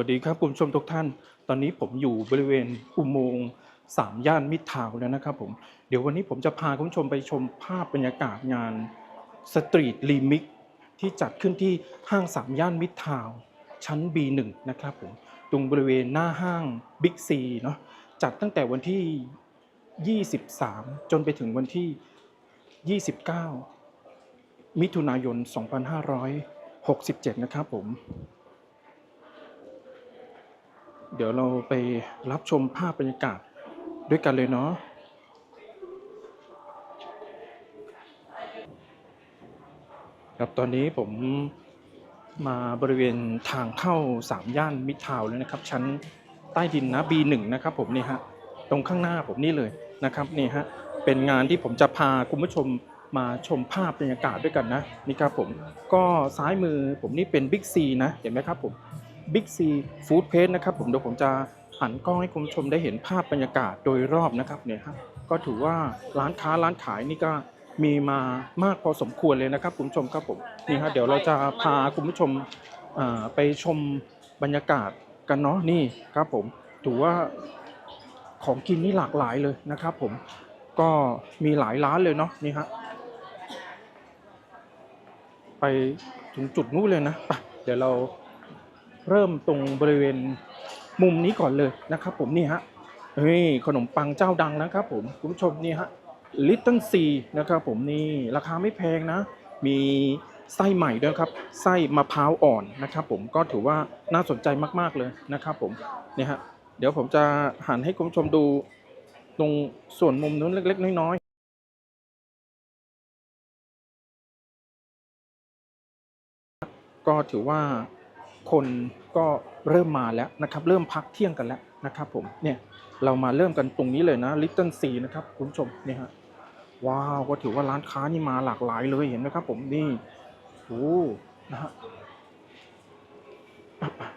สวัสดีครับคุณผู้ชมทุกท่าน ตอนนี้ผมอยู่บริเวณอุโมงค์สามย่านมิตรทาวแล้วนะครับผม เดี๋ยววันนี้ผมจะพาคุณผู้ชมไปชมภาพบรรยากาศงานสตรีทรีมิกที่จัดขึ้นที่ห้างสามย่านมิตรทาวชั้น B1 นะครับผม ตรงบริเวณหน้าห้างบิ๊กซีเนาะ จัดตั้งแต่วันที่ 23 จนไปถึงวันที่ 29 มิถุนายน 2567 นะครับผม เดี๋ยวเราไปรับชมภาพบรรยากาศด้วยกันเลยเนาะครับตอนนี้ผมมาบริเวณทางเข้าสามย่านมิทาวแล้วนะครับ ชั้นใต้ดินนะ B1 นะครับผมนี่ฮะตรงข้างหน้าผมนี่เลยนะครับนี่ฮะเป็นงานที่ผมจะพาคุณผู้ชมมาชมภาพบรรยากาศด้วยกันนะนี่ครับผมก็ซ้ายมือผมนี่เป็นบิ๊กซีนะเห็นไหมครับผม บิ๊กซีฟู้ดเพจนะครับผมเดี๋ยวผมจะหันกล้องให้คุณผู้ชมได้เห็นภาพบรรยากาศโดยรอบนะครับเนี่ยฮะก็ถือว่าร้านค้าร้านขายนี่ก็มีมามากพอสมควรเลยนะครับคุณผู้ชมครับผมนี่ฮะเดี๋ยวเราจะพาคุณผู้ชมไปชมบรรยากาศกันเนาะนี่ครับผมถือว่าของกินนี่หลากหลายเลยนะครับผมก็มีหลายร้านเลยเนาะนี่ฮะไปถึงจุดนู้นเลยนะเดี๋ยวเรา เริ่มตรงบริเวณมุมนี้ก่อนเลยนะครับ ผมนี่ฮะเฮ้ยขนมปังเจ้าดังนะครับ ผมคุณผู้ชมนี่ฮะลิตเติ้ลซีนะครับผมนี่ราคาไม่แพงนะ มีไส้ใหม่ด้วยครับไส้มะพร้าวอ่อนนะครับ ผมก็ถือว่าน่าสนใจมากๆเลยนะครับ ผมเนี่ยฮะเดี๋ยวผมจะหันให้คุณผู้ชมดูตรงส่วนมุมนู้นเล็ก ๆ น้อยๆก็ถือว่า คนก็เริ่มมาแล้วนะครับ เริ่มพักเที่ยงกันแล้วนะครับผมเนี่ยเรามาเริ่มกันตรงนี้เลยนะลิตเติ้ลซีนะครับคุณผู้ชมเนี่ยฮะว้าวก็ถือว่าร้านค้านี่มาหลากหลายเลยเห็นไหมครับ ผมนี่โอ้นะฮะ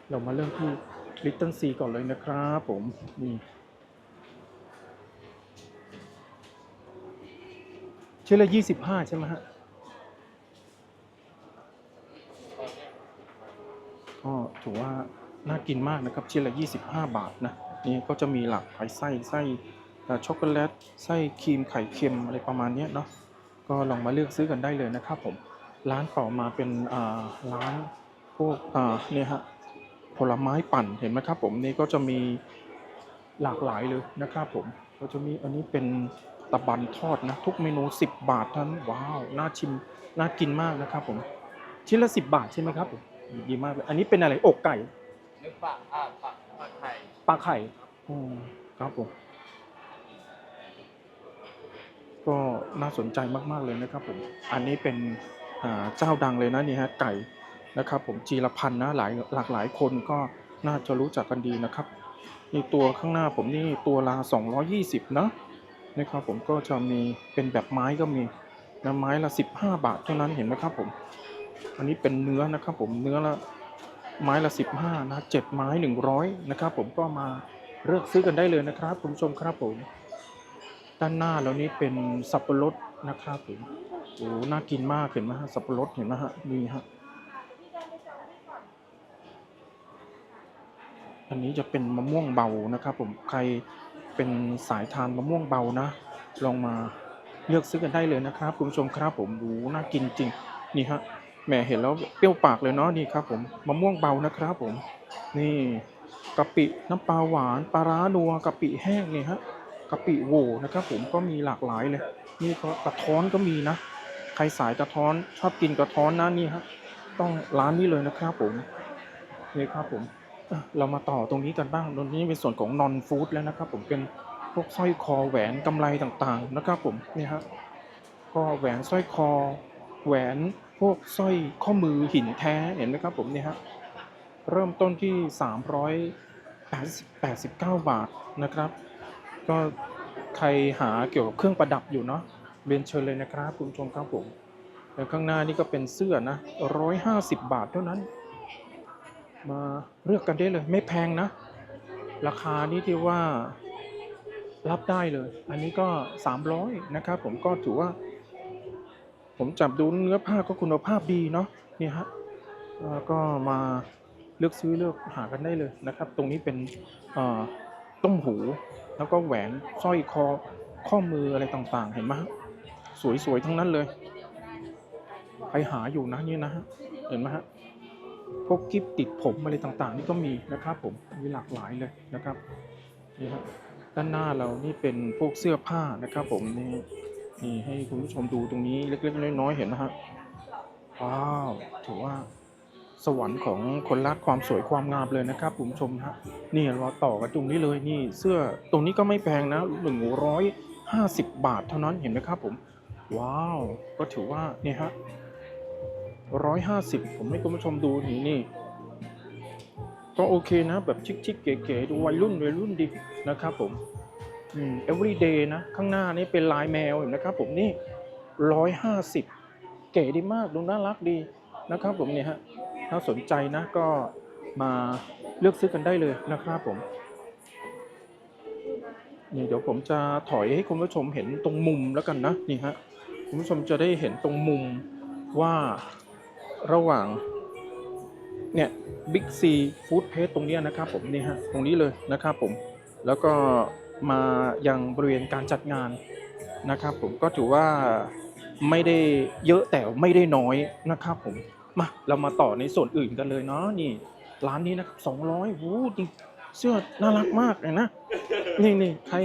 เรามาเริ่มที่ Little C ก่อนเลยนะครับผมนี่ชิ้นละยี่สิบห้าใช่ไหมฮะ ก็ถือว่าน่ากินมากนะครับชิ้นละ 25 บาทนะนี่ก็จะมีหลากหลายไส้ไส้ช็อกโกแลตไส้ครีมไข่เค็มอะไรประมาณนี้เนาะก็ลองมาเลือกซื้อกันได้เลยนะครับผมร้านต่อมาเป็นอ่าร้านพวกอ่าเนี่ยฮะผลไม้ปั่นเห็นไหมครับผมนี่ก็จะมีหลากหลายเลยนะครับผมก็จะมีอันนี้เป็นตะบันทอดนะทุกเมนู 10 บาททั้นว้าวน่าชิมน่ากินมากนะครับผมชิ้นละ 10 บาทใช่ไหมครับผม ดีมากเลยอันนี้เป็นอะไรอกไก่นึกปากอ่าปากปากไข่ปลาไข่อืมครับผมก็น่าสนใจมากๆเลยนะครับผมอันนี้เป็นอ่าเจ้าดังเลยนะนี่ฮะไก่นะครับ ผมจีรพันธ์นะหลายหลากหลายคนก็น่าจะรู้จักกันดีนะครับนี่ตัวข้างหน้าผมนี่ตัวละ220นะนะครับผมก็จะมีเป็นแบบไม้ก็มีนะไม้ละ 15 บาทเท่านั้นเห็นไหมครับผม อันนี้เป็นเนื้อนะครับผมเนื้อละไม้ละ 15นะเจ็ดไม้ 100 นะครับผมก็มาเลือกซื้อกันได้เลยนะครับคุณผู้ชมครับผม ด้านหน้าแล้วนี่เป็นสับปะรดนะครับผมโอ้น่ากินมากเห็นไหมฮะสับปะรดเห็นไหมฮะนี่ฮะอันนี้จะเป็นมะม่วงเบานะครับผมใครเป็นสายทานมะม่วงเบานะ ลองมาเลือกซื้อกันได้เลยนะครับคุณผู้ชมครับผมดูน่ากินจริงนี่ฮะ แหมเห็นแล้วเปรี้ยวปากเลยเนาะนี่ครับผมมะม่วงเบานะครับผม นี่กะปิน้ำปลาหวานปลาร้านัวกะปิแห้งนี่ฮะกะปิโวนะครับผมก็มีหลากหลายเลย นี่ก็กระท้อนก็มีนะใครสายกระท้อนชอบกินกระท้อนนะนี่ฮะต้องร้านนี้เลยนะครับผมนี่ครับผมเรามาต่อตรงนี้กันบ้างตรงนี้เป็นส่วนของนอนฟู้ดแล้วนะครับผมเป็นพวกสร้อยคอแหวนกำไรต่างๆนะครับผมนี่ฮะก็แหวนสร้อยคอแหวน พวกสร้อยข้อมือหินแท้เห็นไหมครับผมเนี่ยฮะเริ่มต้นที่ 389 บาทนะครับ ก็ใครหาเกี่ยวกับเครื่องประดับอยู่เนาะเรียนเชิญเลยนะครับคุณผู้ชมครับผมแล้วข้างหน้านี่ก็เป็นเสื้อนะ150 บาทเท่านั้น มาเลือกกันได้เลย ไม่แพงนะ ราคานี้ที่ว่ารับได้เลย อันนี้ก็ 300นะครับผมก็ถือว่า ผมจับดูเนื้อผ้าก็คุณภาพดีเนาะนี่ฮะแล้วก็มาเลือกซื้อเลือกหากันได้เลยนะครับ ตรงนี้เป็นต้มหู แล้วก็แหวนสร้อยคอข้อมืออะไรต่างๆ เห็นไหมฮะสวยๆทั้งนั้นเลยใครหาอยู่นะนี่นะฮะเห็นไหมฮะพวกกิฟติดผมอะไรต่างๆ นี่ก็มีนะครับผมมีหลากหลายเลยนะครับนี่ฮะด้านหน้าเรานี่เป็นพวกเสื้อผ้านะครับผมนี่ นี่ให้คุณผู้ชมดูตรงนี้เล็กๆน้อยๆเห็นนะฮะว้าวถือว่าสวรรค์ของคนรักความสวยความงามเลยนะครับคุณผู้ชมฮะนี่เราต่อกันตรงนี้เลยนี่เสื้อตรงนี้ก็ไม่แพงนะหนึ่งร้อยห้าสิบบาทเท่านั้นเห็นไหมครับผม ว้าว ก็ถือว่าเนี่ยฮะร้อยห้าสิบผมให้คุณผู้ชมดูนี่นี่ก็โอเคนะแบบชิคๆเก๋ๆดูวัยรุ่นวัยรุ่นดีนะครับผมอืม everyday นะ ข้างหน้านี่เป็นลายแมวเห็นไหมครับผมนี่ร้อยห้าสิบเก๋ดีมากดูน่ารักดีนะครับผมเนี่ยฮะถ้าสนใจนะก็มาเลือกซื้อกันได้เลยนะครับผมนี่เดี๋ยวผมจะถอยให้คุณผู้ชมเห็นตรงมุมแล้วกันนะนี่ฮะคุณผู้ชมจะได้เห็นตรงมุมว่าระหว่างเนี่ยบิ๊กซีฟู้ดเพจตรงนี้นะครับผมนี่ฮะตรงนี้เลยนะครับผมแล้วก็ มายังบริเวณการจัดงานนะครับผมก็ถือว่าไม่ได้เยอะแต่ไม่ได้น้อยนะครับผมมาเรามาต่อในส่วนอื่นกันเลยเนาะนี่ร้านนี้นะครับสองร้อยโหจริงเสื้อน่ารักมากเลยนะนี่นี่ใคร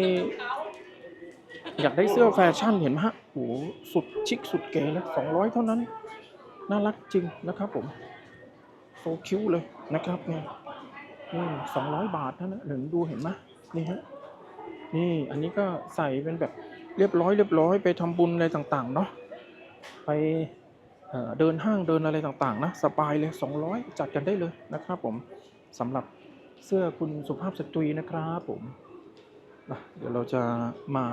อยากได้เสื้อแฟชั่นเห็นไหมฮะโหสุดชิคสุดเก๋เลยสองร้อยเท่านั้น น่ารักจริงนะครับผมโซคิ้วเลยนะครับเนี่ยนี่สองร้อยบาทเท่านั้นหนึ่งดูเห็นไหมนี่ฮะ นี่อันนี้ก็ใส่เป็นแบบเรียบร้อยเรียบร้อยไปทำบุญอะไรต่างๆเนาะไปเเดินห้างเดินอะไรต่างๆนะสบายเลย 200 จัดกันได้เลยนะครับผมสำหรับเสื้อคุณสุภาพสตรีนะครับผมอะเดี๋ยวเราจะมา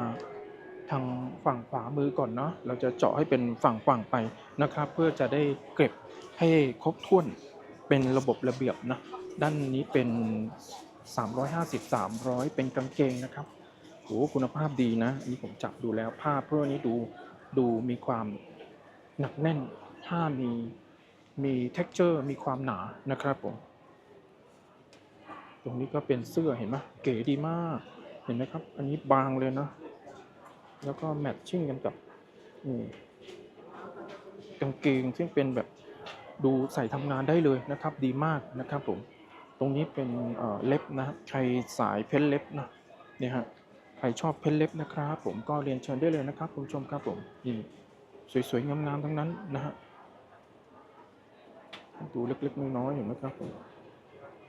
ทางฝั่งขวามือก่อนเนาะเราจะเจาะให้เป็นฝั่งฝั่งไปนะครับ เพื่อจะได้เก็บให้ครบถ้วนเป็นระบบระเบียบนะด้านนี้เป็น 350 300 เป็นกางเกงนะครับ โอ้คุณภาพดีนะอันนี้ผมจับดูแล้วผ้าเพื่อนี้ดูดูมีความหนักแน่นผ้ามีมี texture มีความหนานะครับผมตรงนี้ก็เป็นเสื้อเห็นไหมเก๋ดีมากเห็นไหมครับ อันนี้บางเลยนะ แล้วก็แมทชิ่งกันกับนี่กางเกงซึ่งเป็นแบบดูใส่ทำงานได้เลยนะครับ ดีมากนะครับผม ตรงนี้เป็นเเล็บนะใครสายเพ้นเล็บนะเนี่ยฮะ รชอบเพ้นเล็บนะครับ ผมก็เรียนเชิญได้เลยนะครับคุณผู้ชมครับผมนี่สวยๆงามๆทั้งนั้นนะฮะดูเล็กๆน้อยๆเห็นไหมครับผม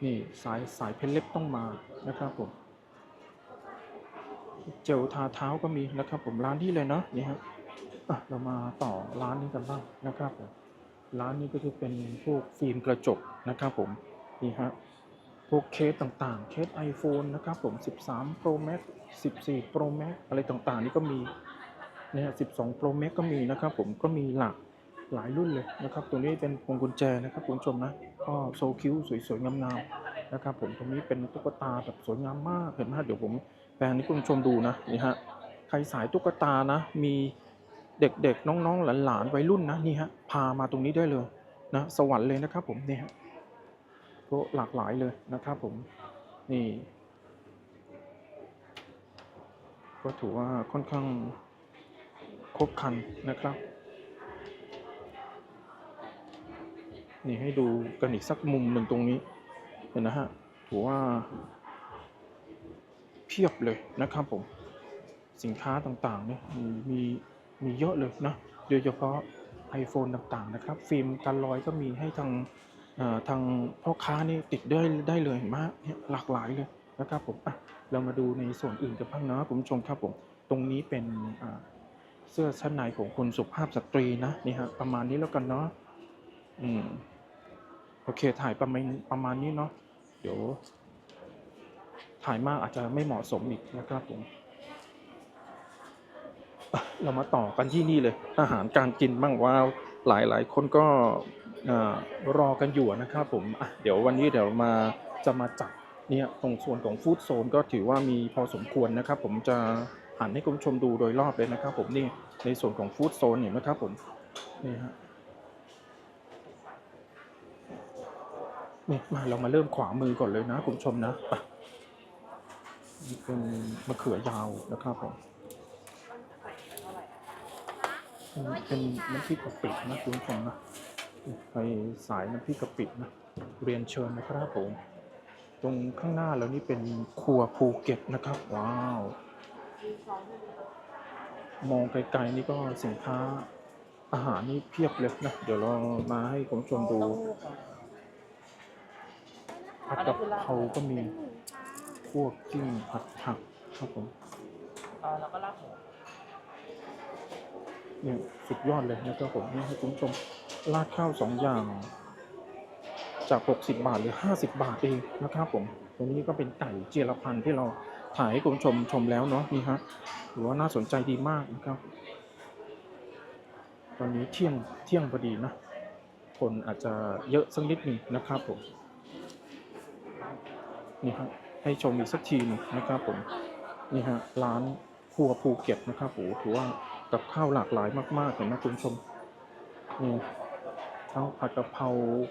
นี่สายสายเพชรเล็บต้องมานะครับผมเจลทาเท้าก็มีนะครับ ผมร้านที่เลยเนาะนี่ฮะอะเรามาต่อร้านนี้กันบ้างนะครับผมร้านนี้ก็จะเป็นพวกฟิล์มกระจกนะครับผมนี่ฮะ พวกเคสต่างๆ เคส iPhone นะครับผม 13 Pro Max 14 Pro Max อะไรต่างๆ นี่ก็มีเนี่ย12 Pro Max ก็มีนะครับผมก็มีหลากหลายรุ่นเลยนะครับ ตัวนี้เป็นพวงกุญแจนะครับคุณผู้ชมนะก็โซคิ้วสวยๆงามๆนะครับผมตรงนี้เป็นตุ๊กตาแบบสวยงามมากเห็นไหมเดี๋ยวผมแปลงให้คุณผู้ชมดูนะนี่ฮะใครสายตุ๊กตานะ มีเด็กๆน้องๆหลานๆวัยรุ่นนะนี่ฮะพามาตรงนี้ได้เลยนะสวรรค์เลยนะครับผมเนี่ฮะ ก็หลากหลายเลยนะครับผมนี่ ก็ถือว่าค่อนข้างครบคันนะครับ นี่ให้ดูกันอีกสักมุมหนึ่งตรงนี้เห็นนะฮะถือว่า เพียบเลยนะครับผม สินค้าต่างๆเนี่ยมีมีเยอะเลยนะโดยเฉพาะ iPhone ต่างๆนะครับ ฟิล์มกันรอยก็มีให้ทาง ทางพ่อค้านี่ติดได้ได้เลยเห็นไหมเนี่ยหลากหลายเลยนะครับผมอะเรามาดูในส่วนอื่นกันบ้างนะคุณผู้ชมครับผมตรงนี้เป็นเสื้อชั้นในของคุณสุภาพสตรีนะนี่ฮะประมาณนี้แล้วกันเนาะอืมโอเคถ่ายประมาณประมาณนี้เนาะเดี๋ยว ถ่ายมากอาจจะไม่เหมาะสมอีกนะครับผมเรามาต่อกันที่นี่เลย อาหารการกินบ้างว่าหลายหลายคนก็ รอกันอยู่นะครับผมเดี๋ยววันนี้เดี๋ยวมาจะมาจัดเนี่ยตรงส่วนของฟู้ดโซนก็ถือว่ามีพอสมควรนะครับ ผมจะหันให้คุณผู้ชมดูโดยรอบเลยนะครับ ผมนี่ในส่วนของฟู้ดโซนเห็นไหมครับผมนี่ฮะนี่มาเรามาเริ่มขวามือก่อนเลยนะคุณผู้ชมนะเป็นมะเขือยาวนะครับผมเป็นน้ำพริกกะปินะคุณผู้ชมนะ ใครสายน้ำพริกกะปินะเรียนเชิญนะครับผม ตรงข้างหน้าแล้วนี่เป็นครัวภูเก็ตนะครับ ว้าว มองไกลๆนี่ก็สินค้าอาหารนี่เพียบเลยนะ เดี๋ยวเรามาให้คุณผู้ชมดูผัดกะเพราก็มีพวกจิ้มผัดผักครับผมอ่าแล้วก็ลาบหมูเนี่ยสุดยอดเลยนะครับผมนี่ให้คุณผู้ชม ราดข้าวสองอย่าง จาก 60 บาทหรือ 50 บาทเองนะครับผมตรงนี้ก็เป็นไก่เจรพันธ์ที่เราถ่ายให้คุณผู้ชมชมแล้วเนาะนี่ฮะถือว่าน่าสนใจดีมากนะครับ ตอนนี้เที่ยงเที่ยงพอดีนะคนอาจจะเยอะสักนิดหนึ่งนะครับผมนี่ฮะให้ชมอีกสักทีหนึงนะครับผมนี่ฮะร้านครัวภูเก็ตนะครับโอ้ถือว่ากับข้าวหลากหลายมากๆเห็นไหมคุณผู้ชมนี่ ทั้งผัดกะเพรา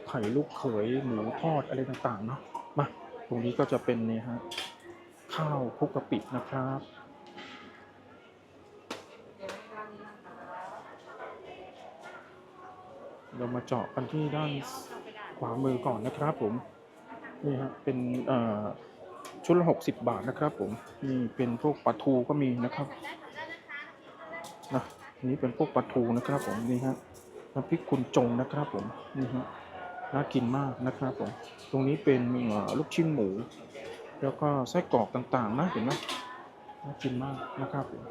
ไข่ลูกเขยหมูทอดอะไรต่างๆเนาะมาตรงนี้ก็จะเป็นเนี่ยฮะข้าวคลุกกะปินะครับเรามาเจาะกันที่ด้านขวามือก่อนนะครับผมนี่ฮะเป็นชุดละหกสิบบาทนะครับผมนี่เป็นพวกปลาทูก็มีนะครับนะอันนี้เป็นพวกปลาทูนะครับผมนี่ฮะ น้ำพริกคุณจงนะครับผมนี่ฮะน่ากินมากนะครับผมตรงนี้เป็นเอ่อลูกชิ้นหมู แล้วก็ไส้กรอกต่างๆนะเห็นไหมน่ากินมากนะครับผม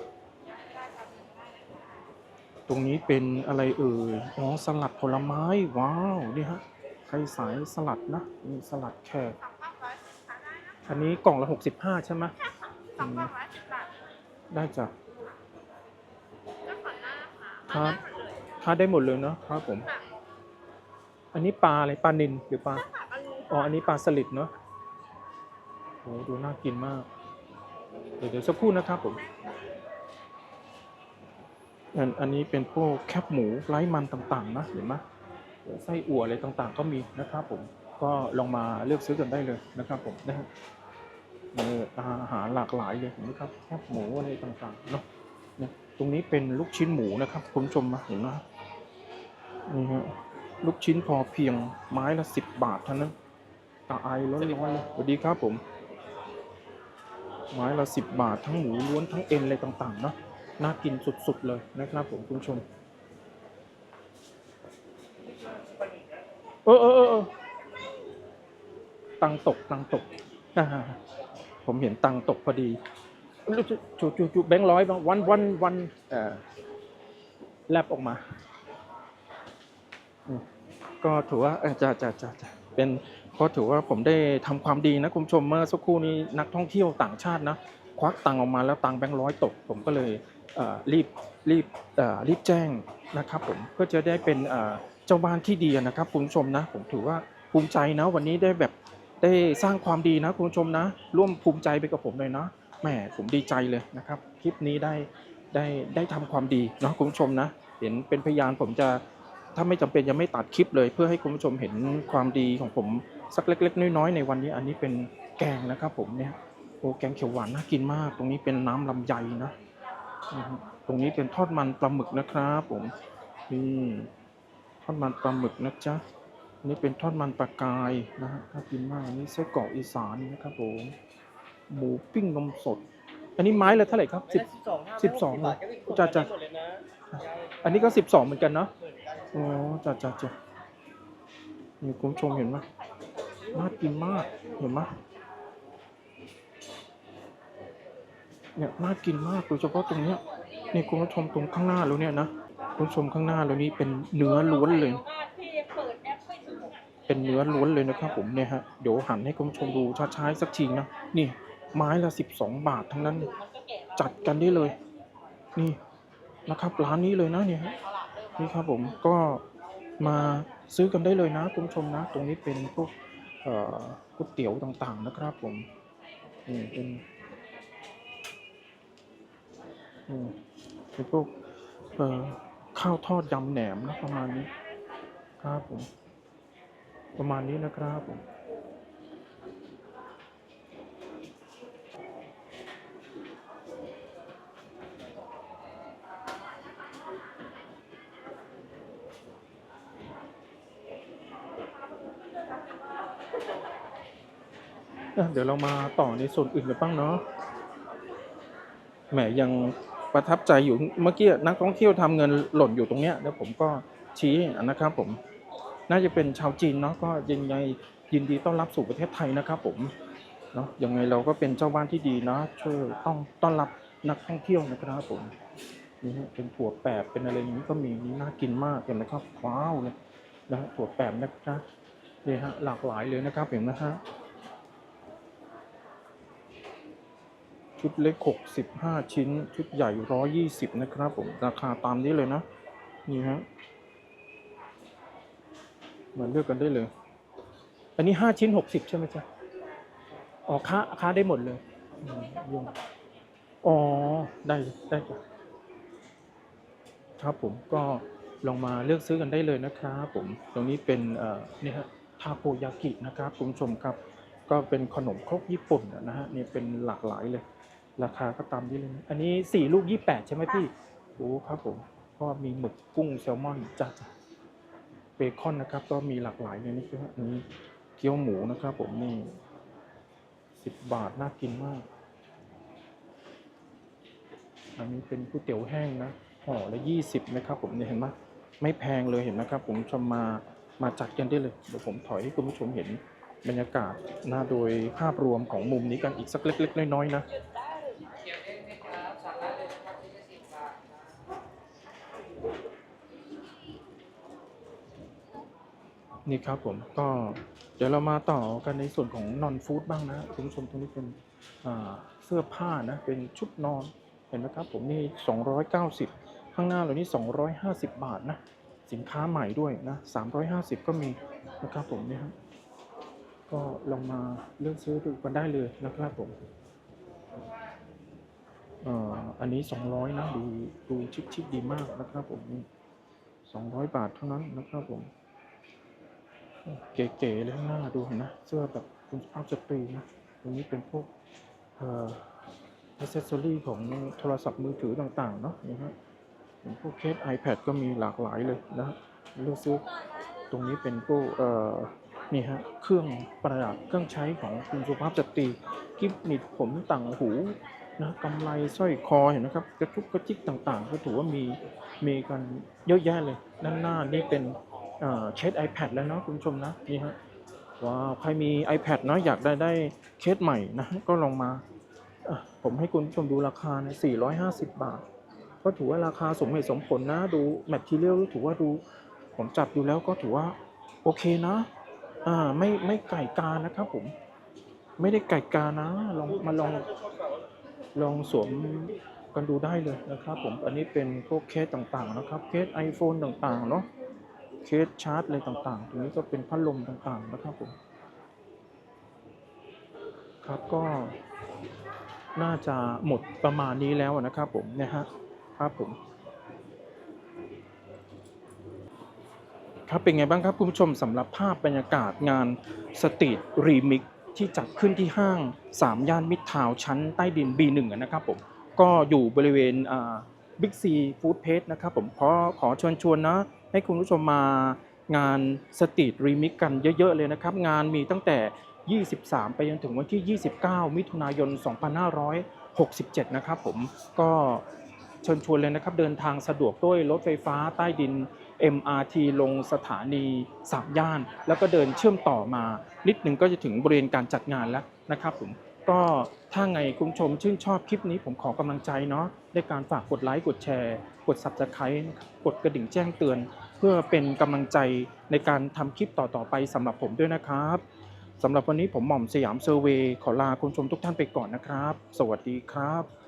ตรงนี้เป็นอะไรเอ่ยอ๋อสลัดผลไม้ว้าวนี่ฮะใครสายสลัดนะมีสลัดแขกอันนี้กล่องละหกสิบห้าใช่ไหมสองกล่องร้อยสิบบาทได้จ้ะเจ้าของหน้านะคะครับ ทานได้หมดเลยเนาะครับผมค่ะอันนี้ปลาอะไรปลานิลหรือปลาถ้าขาดอันนี้อ๋ออันนี้ปลาสลิดเนาะโหดูน่ากินมาก เดี๋ยวเดี๋ยวสักครู่นะครับผมอันอันนี้เป็นพวกแคบหมูไร้มันต่างๆนะเห็นไหมไส้อั่วอะไรต่างๆ ก็มีนะครับผมก็ลองมาเลือกซื้อกันได้เลยนะครับผมนะฮะเอออาหารหลากหลายเลยเห็นไหมครับแคบหมูอะไรต่างๆเนาะเนี่ยตรงนี้เป็นลูกชิ้นหมูนะครับคุณผู้ชมมาเห็นไหม นี่ฮะลูกชิ้นพอเพียงไม้ละสิบบาทเท่านั้นตาไอร้อนๆเลยสวัสดีครับผม ไม้ละสิบบาททั้งหมูล้วนทั้งเอ็นอะไรต่างๆเนาะน่ากินสุดๆเลยนะครับผมคุณผู้ชม เออเออเออตังตกตังตกอ่าผมเห็นตังตกพอดีจุจุจุแบงค์ร้อยบางวันวันวันเอ่อแลบออกมา ก็ถือว่าจะจะจะจะเป็นก็ถือว่าผมได้ทำความดีนะคุณผู้ชมเมื่อสักครู่นี้นักท่องเที่ยวต่างชาตินะควักตังออกมาแล้วตังแบงค์ร้อยตก ผมก็เลยรีบรีบรีบแจ้งนะครับผมเพื่อจะได้เป็นเอ่อเจ้าบ้านที่ดีนะครับคุณผู้ชมนะ ผมถือว่าภูมิใจนะวันนี้ได้แบบได้สร้างความดีนะคุณผู้ชมนะ ร่วมภูมิใจไปกับผมเลยนะแหมผมดีใจเลยนะครับ คลิปนี้ได้ได้ได้ทำความดีเนาะคุณผู้ชมนะ เห็นเป็นพยานผมจะ ถ้าไม่จำเป็นยังไม่ตัดคลิปเลย เพื่อให้คุณผู้ชมเห็นความดีของผมสักเล็ก ๆ น้อยๆในวันนี้ อันนี้เป็นแกงนะครับผมเนี่ยโอ้แกงเขียวหวานน่ากินมาก ตรงนี้เป็นน้ำลำไยนะตรงนี้เป็นทอดมันปลาหมึกนะครับผมนี่ทอดมันปลาหมึกนะจ๊ะอันนี้เป็นทอดมันปลากายนะฮะน่ากินมากอันนี้ไส้กรอกอีสานนะครับผมหมูปิ้งนมสด อันนี้ไม้ละเท่าไหร่ครับสิบสิบสองสิบสองเหรอจ้ะจ้ะอันนี้ก็สิบสองเหมือนกันเนาะ อ๋อจ้ะจ้ะจ้ะนี่คุณผู้ชมเห็นไหมน่ากินมาก เห็นไหมเนี่ยน่ากินมากโดยเฉพาะตรงเนี้ยนี่คุณผู้ชมตรงข้างหน้าเราเนี่ยนะคุณผู้ชมข้างหน้าเรานี่เป็นเนื้อล้วนเลย เป็นเนื้อล้วนเลยนะครับผมเนี่ยฮะเดี๋ยวหันให้คุณผู้ชมดูช้าๆสักทีนะนี่ไม้ละสิบสองบาททั้งนั้น จัดกันได้เลย นี่นะครับร้านนี้เลยนะเนี่ยฮะ นี่ครับผมก็มาซื้อกันได้เลยนะคุณผู้ชมนะ ตรงนี้เป็นพวกก๋วยเตี๋ยวต่างๆนะครับผมนี่เป็นนี่เป็นพวกข้าวทอดยำแหนมนะประมาณนี้ครับผมประมาณนี้นะครับผม เดี๋ยวเรามาต่อในส่วนอื่นกันบ้างเนาะแหมยังประทับใจอยู่เมื่อกี้นักท่องเที่ยวทำเงินหล่นอยู่ตรงเนี้ยแล้วผมก็ชี้นะครับผมน่าจะเป็นชาวจีนเนาะก็ยังไงยินดีต้อนรับสู่ประเทศไทยนะครับ ผมเนาะยังไงเราก็เป็นเจ้าบ้านที่ดีนะช่วยต้องต้อนรับนักท่องเที่ยวนะครับผมนี่ฮะเป็นถั่วแปบเป็นอะไรนี้ก็มีนี่น่ากินมากเห็นไหมครับว้าวเลยนะฮะถั่วแปบนะครับนี่ฮะหลากหลายเลยนะครับเห็นไหมฮะ ชุดเล็ก 65 ชิ้น ชุดใหญ่ 120 นะครับผม ราคาตามนี้เลยนะ นี่ฮะมาเลือกกันได้เลย อันนี้ห้าชิ้นหกสิบใช่ไหมจ๊ะ อ๋อค้าค้าได้หมดเลยอ๋อ ได้ได้จ้ะครับผมก็ลองมาเลือกซื้อกันได้เลยนะครับผม ตรงนี้เป็นเอ่อนี่ฮะทาโกยากินะครับคุณผู้ชมครับ ก็เป็นขนมครกญี่ปุ่นนะฮะนี่เป็นหลากหลายเลย ราคาก็ตามนี้เลยนะอันนี้สี่ลูกยี่แปดใช่ไหมพี่โอ้ครับผมก็มีหมึกกุ้งแซลมอนจ้ะจ้ะเบคอนนะครับ ก็มีหลากหลายเลยนี่คืออันนี้เกี๊ยวหมูนะครับผมนี่สิบบาทน่ากินมาก อันนี้เป็นก๋วยเตี๋ยวแห้งนะห่อละยี่สิบนะครับ ผมเนี่ยเห็นไหมไม่แพงเลยเห็นนะครับ ผมจะมามาจัดกันได้เลยเดี๋ยวผมถอยให้คุณผู้ชมเห็นบรรยากาศหน้าโดยภาพรวมของมุมนี้กันอีกสักเล็ก ๆ น้อยๆนะ นี่ครับผมก็เดี๋ยวเรามาต่อกันในส่วนของนอนฟู้ดบ้างนะคุณผู้ชมตรงนี้เป็นเสื้อผ้านะเป็นชุดนอนเห็นไหมครับผมนี่ 290 ข้างหน้าเรานี่ 250 บาทนะสินค้าใหม่ด้วยนะ 350 ก็มีนะครับผมนี่ครับก็ลองมาเลือกซื้อดูกันได้เลยนะครับผมอันนี้ 200 นะ ดูดูชิคๆดีมากนะครับผมนี่200 บาทเท่านั้นนะครับผม เก๋ๆเลยข้างหน้าดูเห็นนะเสื้อแบบคุณภาพสตรีนะตรงนี้เป็นพวกเอ่ออิเซอรี่ของโทรศัพท์มือถือต่างๆเนาะนี่ฮะเพวกเคส iPad ก็มีหลากหลายเลยนะเลือกซื้อตรงนี้เป็นพวกเอ่อนี่ฮะเครื่องประดับเครื่องใช้ของคุณสุภาพสตรีกิฟหนีบผมต่างหูนะกำไลสร้อยคอเห็นไหมครับกระทุกกระจิกต่างๆ ก็ถือว่ามีมีกันเยอะแยะเลยด้านหน้านี่เป็น เคส iPad แล้วเนาะคุณผู้ชมนะนี่ฮะว้าวใครมี iPad เนาะอยากได้ได้เคสใหม่นะก็ลองมาผมให้คุณผู้ชมดูราคานะ450 บาท ก็ถือว่าราคาสมเหตุสมผลนะ ดูแมททีเรียลถือว่าดู ผมจับดูแล้วก็ถือว่าโอเคนะอ่าไม่ไม่ไก่กานะครับผม ไม่ได้ไก่กานะ ลองมาลองลองสวมกันดูได้เลยนะครับผม อันนี้เป็นพวกเคสต่างๆนะครับ เคส iPhone ต่างๆเนาะ เคสชาร์จอะไรต่างๆ ตรงนี้ก็เป็นพัดลมต่างๆนะครับผมครับก็น่าจะหมดประมาณนี้แล้วนะครับผมนะฮะครับผม ครับเป็นไงบ้างครับคุณผู้ชมสำหรับภาพบรรยากาศงานสตรีทรีมิกที่จัดขึ้นที่ห้าง 3 ย่านมิตรทาวน์ชั้นใต้ดิน B1 นะครับผมก็อยู่บริเวณบิ๊กซีฟู้ดเพจนะครับผมขอขอเชิญชวนนะ ให้คุณผู้ชมมางานสตรีทรีมิกกันเยอะ ๆ เลยนะครับ งานมีตั้งแต่ 23 ไปจนถึงวันที่ 29 มิถุนายน 2567 นะครับผมก็เชิญชวนเลยนะครับเดินทางสะดวกด้วยรถไฟฟ้าใต้ดิน MRT ลงสถานีสามย่าน แล้วก็เดินเชื่อมต่อมา นิดนึงก็จะถึงบริเวณการจัดงานแล้วนะครับผมก็ถ้าไงคุณผู้ชมชื่นชอบคลิปนี้ผมขอกำลังใจเนาะด้วยการฝากกดไลค์กดแชร์ กด Subscribe นะครับกดกระดิ่งแจ้งเตือน เพื่อเป็นกำลังใจในการทำคลิปต่อๆไปสำหรับผมด้วยนะครับสำหรับวันนี้ผมหม่อมสยามเซอร์เวย์ขอลาคุณชมทุกท่านไปก่อนนะครับ สวัสดีครับ